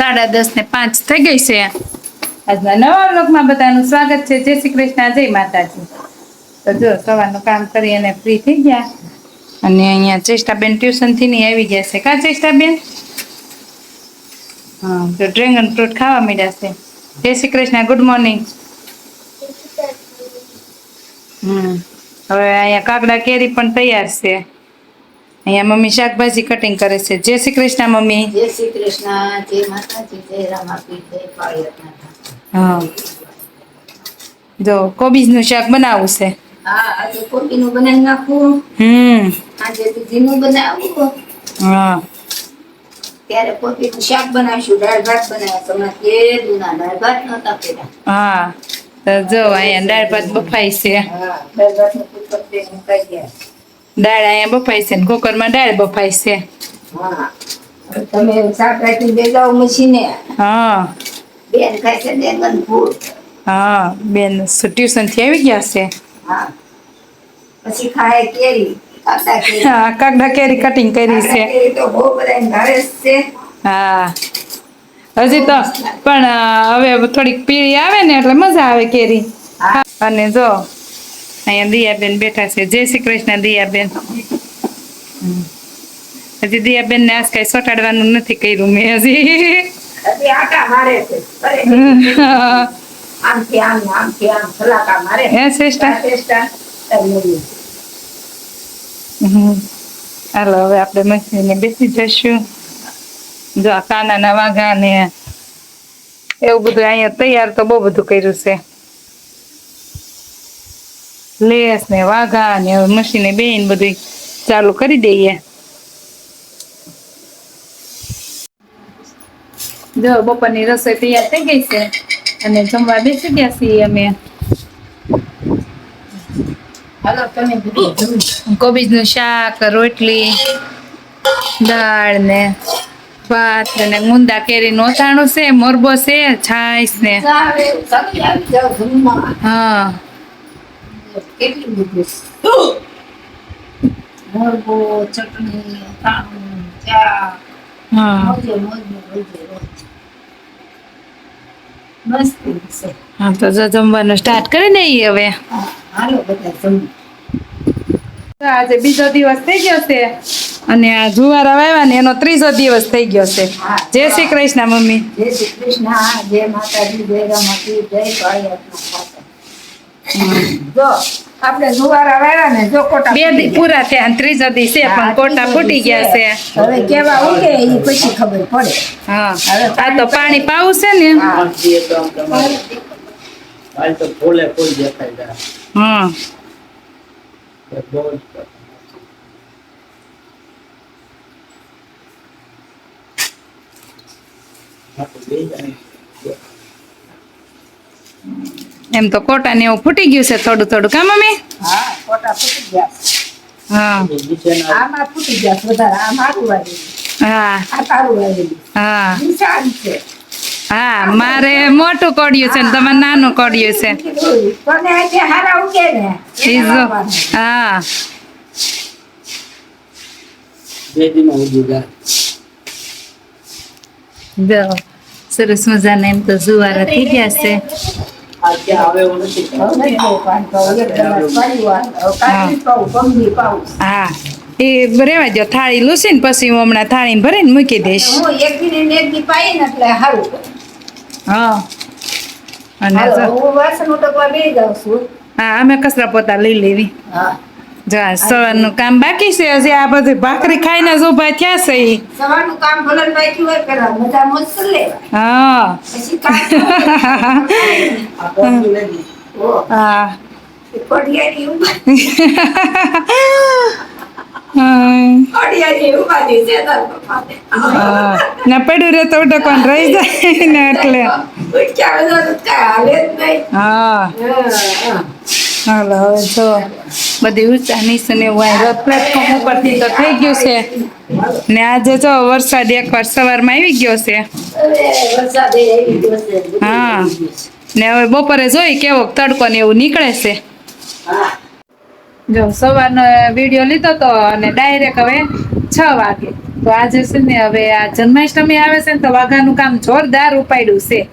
સાડા દસ ને પાંચ થઈ ગઈ છે. આજના નવા લોકમાં બધાનું સ્વાગત છે. જય શ્રી કૃષ્ણ, જય માતાજી. તો જો, સવારનું કામ કરી અને ફ્રી થઈ ગયા. અને અહીંયા ચેષ્ટાબેન ટ્યુશનથી ની આવી ગયા છે. કા ચેષ્ટાબેન હા તો ડ્રેગન ફ્રૂટ ખાવા માંડ્યા છે. જય શ્રી કૃષ્ણ ગુડ મોર્નિંગ હમ, હવે અહીંયા કાકડા કેરી પણ તૈયાર છે. અહીંયા મમ્મી શાકભાજી કટિંગ કરે છે. જય શ્રી કૃષ્ણ મમ્મી. જય શ્રી કૃષ્ણ. જય માતાજી જય રામાપી જય. હા. જો કોબીજનું શાક બનાવવું છે. હા આજે કોબીનું બનાવી નાખું. હમ. આજે દૂધીનું બનાવું. હા. ત્યારે કોબીનું શાક બનાવીશું. દાળ ભાત બનાવ્યા તમારે કે દૂના દાળ ભાત નતા પેલા હા. તો જો અહીંયા દાળ ભાત બફાઈ છે. હા દાળ ભાતનું નું બે મુકાઈ ગયા. દાળ અહીંયા બફાઈ છે ને કુકરમાં દાળ બફાઈ છે. હા. હવે તમે શાક રાખી બે મશીને. હા. બેન ખાય છે બેંગન ફૂલ હા બેન ટ્યુશનથી આવી ગયા છે? હા. પછી ખાય કેરી હા કાકડા કેરી કટિંગ કરી છે. તો બહુ બધા ભાવે છે. હા. હજી તો પણ હવે થોડીક પીળી આવે ને એટલે મજા આવે કેરી. અને જો અહીંયા દિયાબેન બેઠા છે. જય શ્રી કૃષ્ણ દિયાબેન. હજી દિયાબેન ને આજ કઈ સોટાડવાનું નથી કર્યું મેં હજી. હાલો હવે આપણે મશીને બેસી જશું જો આ કાનાના વાઘા ને એવું બધું અહીંયા તૈયાર તો બહુ બધું કર્યું છે. લેસ ને વાઘા ને મશીને બેન બધું ચાલુ કરી દઈએ. જો બપોરની રસોઈ તૈયાર થઈ ગઈ છે અને જમવા બેસી ગયા છીએ અમે. કોબીજનું શાક રોટલી દાળ ને ભાત ને મુંદા કેરીનું અથાણું છે મોરબો છે છાશ ને હા. કેટલું બધું મોરબો ચટણી અથાણું ચા મોજે મોજે મોજે બીજો દિવસ થઈ ગયો છે. અને આ જુવારા વાવ્યા ને, એનો ત્રીજો દિવસ થઈ ગયો છે. જય શ્રી કૃષ્ણ, મમ્મી. જય શ્રી કૃષ્ણ જય માતાજી, જય જો આપણે જુવારા વાળા ને જો કોટા બે દી પૂરા થયા ત્રીજો દી છે પણ કોટા ફૂટી ગયા છે. હવે કેવા ઉગે એ પછી ખબર પડે. હા આ તો પાણી પાવું છે ને. હાલ તો ફૂલે ફૂલ દેખાય હા. Thank બહુ જ આપણે બે જણ એમ તો કોટા ને એવું ફૂટી ગયું છે થોડું થોડું. કામ અમે હા કોટા ફૂટી ગયા હા. આમાં ફૂટી ગયા વધારે. આ મારું વાળેલું હા. આ તારું વાળેલું હા. નિશાન છે. હા મારે મોટું કોડિયું છે ને તમારે નાનું કોડિયું છે. કોને આજે હારા ઉગે ને હા. બે ઉગી સરસ મજાના એમ તો જુવારા થઈ ગયા છે. હા એ રેવા જો થાળી લૂસી ને પછી હું હમણાં થાળી ભરીને મૂકી દઈશ. હું એક દી ને એક દી પાઈ ને એટલે હારું. હા. અને અમે કચરા પોતા લઈ લેવી. હા. જો આ સવારનું કામ બાકી છે હજી આ બધી ભાખરી ખાઈને જ ઊભા થયા છે ઈ. સવારનું કામ ભલન બાકી હોય પેલા બધા મોજ કરી હા. પછી કામ હા. પડિયાની ઉભા-. ના પડ્યું રે તો ઉટકવાનું રહી જાય ને એટલે. હા. હાલો હવે જો. બધી ઊંચા નીચે ને એવું અહીં રથ પ્લેટફોર્મ ઉપરથી તો થઈ ગયું છે. ને આજે જો વરસાદ એકવાર સવારમાં આવી ગયો છે. હા. ને હવે બપોરે જોઈ કેવો તડકો ને એવું નીકળે છે. જો સવારનો વીડિયો લીધો તો અને ડાયરેક્ટ હવે છ વાગે. તો આજે છે ને હવે આ જન્માષ્ટમી આવે છે ને તો વાઘાનું કામ જોરદાર ઉપાડ્યું છે.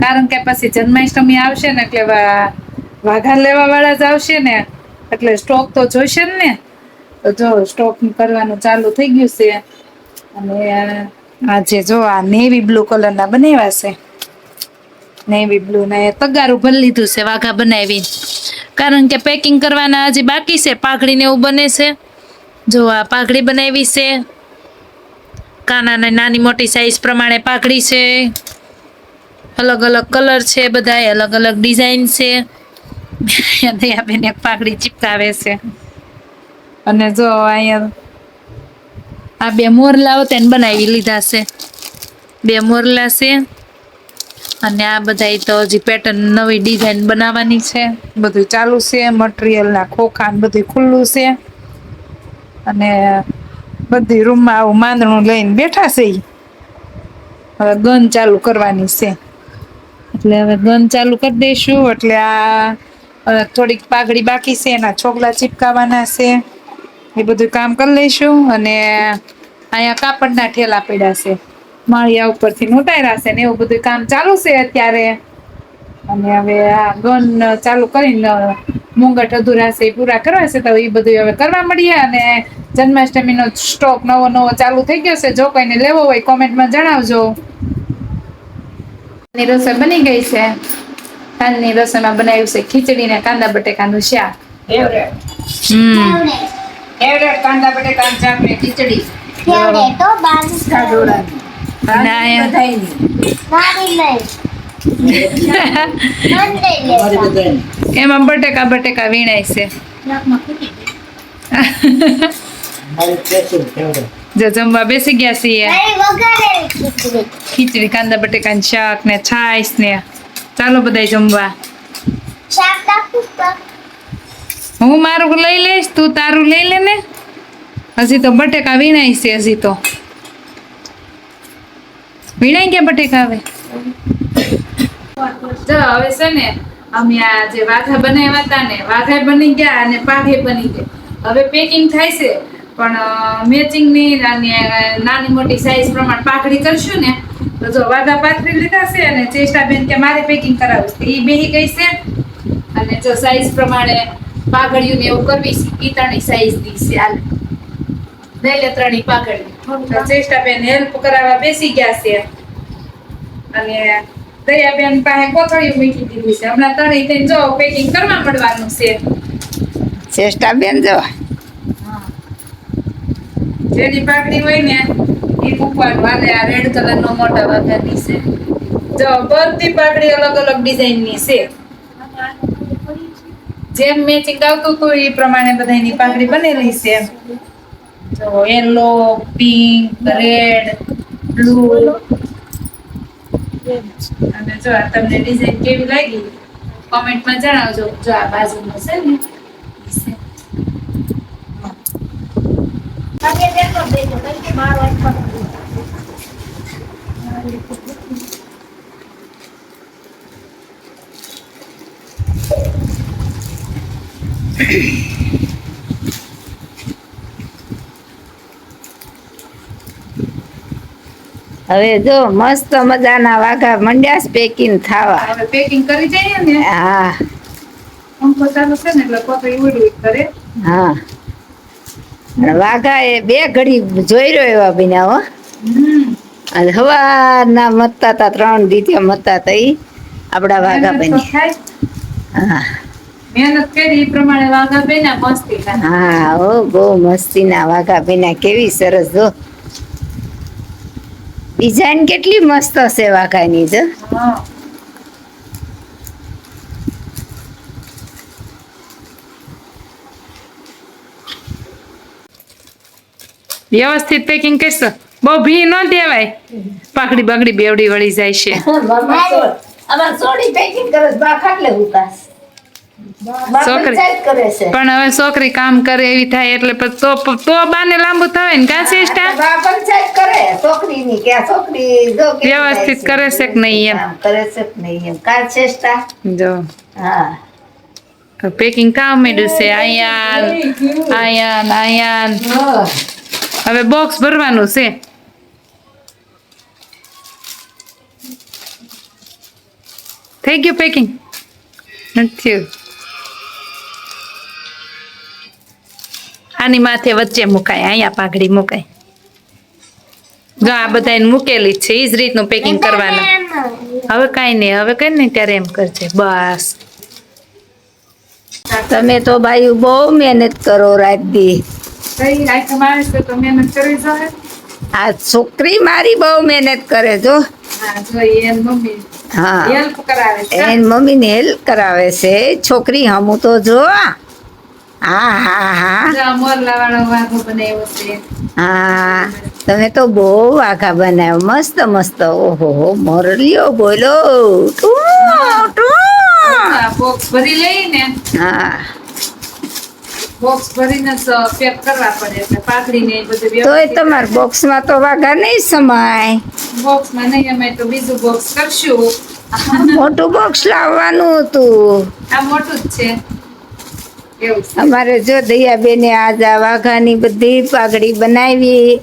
કારણ કે પછી જન્માષ્ટમી આવશે ને એટલે વાઘા લેવા વાળા જ આવશે ને. એટલે સ્ટોક તો જોઈશે ને. તો જો સ્ટોક કરવાનું ચાલુ થઈ ગયું છે. અને આજે જો આ નેવી બ્લુ કલરના બનાવ્યા છે. નેવી બ્લુ ને તગારું ભરી લીધું છે, વાઘા બનાવી કારણ કે પેકિંગ કરવાના હજી બાકી છે પાઘડી ને એવું બને છે. જો આ પાઘડી બનાવી છે. કાનાને નાની મોટી સાઈઝ પ્રમાણે પાઘડી છે. અલગ અલગ કલર છે બધા અલગ અલગ ડિઝાઇન છે. દયાબેન પાઘડી ચીપકાવે છે. અને જો અહીંયા આ બે મોરલાઓ તેને બનાવી લીધા છે. બે મોરલા છે અને આ બધા તો હજી પેટર્ન નવી ડિઝાઇન બનાવવાની છે. બધું ચાલુ છે મટીરિયલના ખોખા બધું ખુલ્લું છે. અને બધી રૂમમાં આવું માંદણું લઈને બેઠા છે. હવે ગન ચાલુ કરવાની છે. એટલે હવે ગન ચાલુ કરી દઈશું. એટલે આ થોડીક પાઘડી બાકી છે, એના છોકલા ચીપકાવાના છે. એ બધું કામ કરી લઈશું અને અહીંયા કાપડના ઠેલા પડ્યા છે. માળિયા ઉપરથી ઉતાર્યા છે ને એવું બધું કામ ચાલુ છે અત્યારે. અને હવે આ ગન ચાલુ કરીને મુંગટ અધૂરા છે, એ પૂરા કરવા છે, તો એ બધું હવે કરવા મળીએ અને જન્માષ્ટમીનો સ્ટોક નવો નવો ચાલુ થઈ ગયો છે. જો કોઈને લેવો હોય કોમેન્ટમાં જણાવજો. રસોઈ બની ગઈ છે. આજની રસોઈમાં બનાવ્યું છે ખીચડી ને કાંદા બટેકાનું શાક. કાંદા બટેકાનું શાક ને ખીચડી. એમ. બટેકા બટેકા વીણાય છે. જો જમવા બેસી ગયા છીએ. ખીચડી કાંદા બટેકાનું શાક ને છાશ ને ચાલો બધા જમવા. તો હું મારું લઈ લઈશ, તું તારું લઈ લે ને. હજી તો બટેકા વીણાય છે, હજી તો. વીણાઈ ગયા બટેકા આવે જો, હવે છે ને, અમે આ જે વાઘા બનાવ્યા હતા ને, વાઘા બની ગયા અને પાઘે બની ગયા. હવે પેકિંગ થાય છે, પણ મેચિંગની અને નાની મોટી સાઇઝ પ્રમાણે પાઘડી કરશું ને તો જો વાઘા પાથરી લીધા છે અને ચેષ્ટા બેન કે મારે પેકિંગ કરાવું છે. એ બેહી ગઈ છે અને જો સાઈઝ પ્રમાણે પાઘડિયું ને એવું કરવી છે એ ત્રણેય સાઈઝની છે. હાલ. લઈ લે ત્રણેય પાઘડી તો ચેષ્ટા બેન હેલ્પ કરાવવા બેસી ગયા છે. અને દયાબેન પાસે કોથળીયું મૂકી દીધી છે. હમણાં ત્રણેય થઈને જો પેકિંગ કરવા મળવાનું છે. ચેષ્ટા બેન જો જેની પાઘડી હોય ને એ મૂકવાનું હાલે આ રેડ કલરનો મોટા વાઘાની છે જો બધી પાઘડી અલગ અલગ ડિઝાઇનની છે. જેમ મેચિંગ આવતું હતું એ પ્રમાણે બધાની પાઘડી બનેલી છે. જો યલો પિંક રેડ બ્લુ અને જો આ તમને ડિઝાઇન કેવી લાગી કોમેન્ટમાં જણાવજો. જો આ બાજુનો છે ને છે. તમે દેખો બેજો કેમ કે મારો એક પકડી હવે જો મસ્ત મજાના વાઘા મંડ્યા પેકિંગ થાવા. હવે પેકિંગ કરી જઈએ ને? હા. પંખો ચાલુ છે ને એટલે કોથળી ઉડી કરે હા. વાઘા એ બે ઘડી જોઈ રહ્યો એવા બીના હો. અને હવાના મતતા હતા ત્રણ દીત્યા મતતા હતા ઈ આપડા વાઘા બની હા. મહેનત કરી એ પ્રમાણે વાઘા બેના મસ્તી હા ઓ બહુ મસ્તીના વાઘા બન્યા. કેવી સરસ જો. ડિઝાઇન કેટલી મસ્ત હશે વાઘાની જો વ્યવસ્થિત પેકિંગ કરશો બહુ ભી ન દેવાય. પાકડી બગડી બેવડી વળી જાય છે. આમાં સોડી પેકિંગ કરે છે બા ખાટલે ઉતાસ બા છોકરી. પણ હવે છોકરી કામ કરે એવી થાય એટલે તો તો બાને લાંબુ થાય ને કાં સિસ્ટા કરે. છોકરીની કે છોકરી જો વ્યવસ્થિત કરે છે કે નહીં એમ? કરે છે કે નહીં એમ? કાર ચેષ્ટા જો. હા. પેકિંગ કામ માંડ્યું છે અહીંયા અહીંયા ને અહીંયા ને. હા. હવે બોક્સ ભરવાનું છે. થઈ ગયું પેકિંગ નથી આની માથે વચ્ચે મુકાય અહીંયા પાઘડી મુકાય. જો આ બધાને મૂકેલી જ છે એ જ રીતનું પેકિંગ કરવાનું. હવે કાંઈ નહીં હવે કઈ નહીં ત્યારે એમ કરજે બસ. તમે તો ભાઈ બહુ મહેનત કરો રાત દી આ છોકરી મારી બહુ મહેનત કરે જો. હા એની મમ્મી હા. હેલ્પ કરાવે છે. એન મમ્મીને હેલ્પ કરાવે છે. છોકરી હમું તો જો તમે તો બહુ વાઘા બનાવ્યો. મસ્ત મસ્ત. ઓહો મોરલીઓ બોલો. ભરી લઈને હા. બોક્સ ભરીને પેક કરવા પડે એટલે પાઘડી એ બધું તોય વ્યવસ્થિત તમારા બોક્સમાં તો વાઘા નહીં સમાય. બોક્સમાં નહીં અમે તો બીજું બોક્સ કરશું. મોટું બોક્સ લાવવાનું હતું. આ મોટું જ છે. અમારે જો દયાબેને આજ આ વાઘાની બધી પાઘડી બનાવી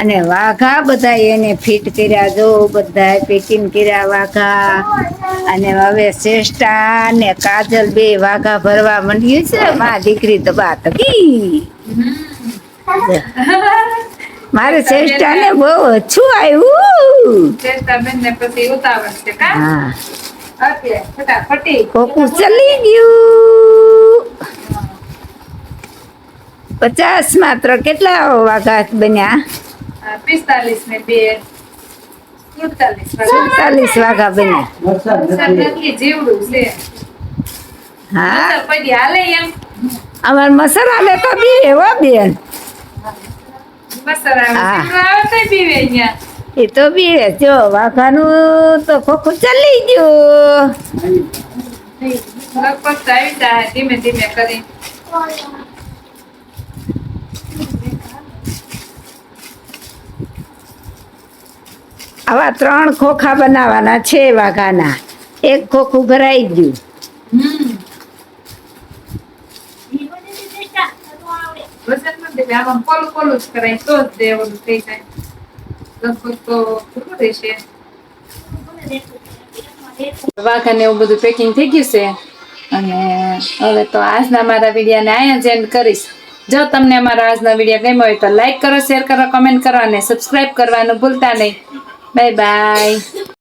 અને વાઘા બધા એને ફિટ કર્યા જો બધા પેકિંગ કર્યા વાઘા. અને હવે શ્રેષ્ઠા ને કાજલ બે વાઘા ભરવા માંડ્યું છે. મા દીકરી તો બાત હતી મારે શ્રેષ્ઠાને બહુ ઓછું આવ્યું. ચેસ્ટા બેન ને પછી ઉતાવળ છે કા? હા. ઓકે ફટાફટી. કોકું ચલી ગયું. પચાસ માત્ર કેટલા વાઘા બન્યા પિસ્તાલીસ ને બે સુડતાલીસ સુડતાલીસ વાઘા બન્યા વરસાદ વરસાદ નથી નથી જીવડું છે હા વરસાદ પડી હાલે એમ અમાર મસાલા લેતા બી એવા બેન મસર આવે હા. જીવડું આવે તો પીવે અહીંયા એ તો બી જો વાઘાનું તો ખોખું ચલી ગયું લગભગ તો આવી જાય ધીમે ધીમે કરી આવા ત્રણ ખોખા બનાવવાના છે વાઘાના. એક ખોખું ભરાઈ ગયું. વાઘાને એવું બધું પેકિંગ થઈ ગયું છે. અને હવે તો આજના મારા વિડીયાને અહીંયા જ એન્ડ કરીશ. જો તમને અમારો આજનો વીડિયો ગમ્યો હોય તો લાઈક કરો શેર કરો કમેન્ટ કરો અને સબસ્ક્રાઇબ કરવાનું ભૂલતા નહીં. 拜拜。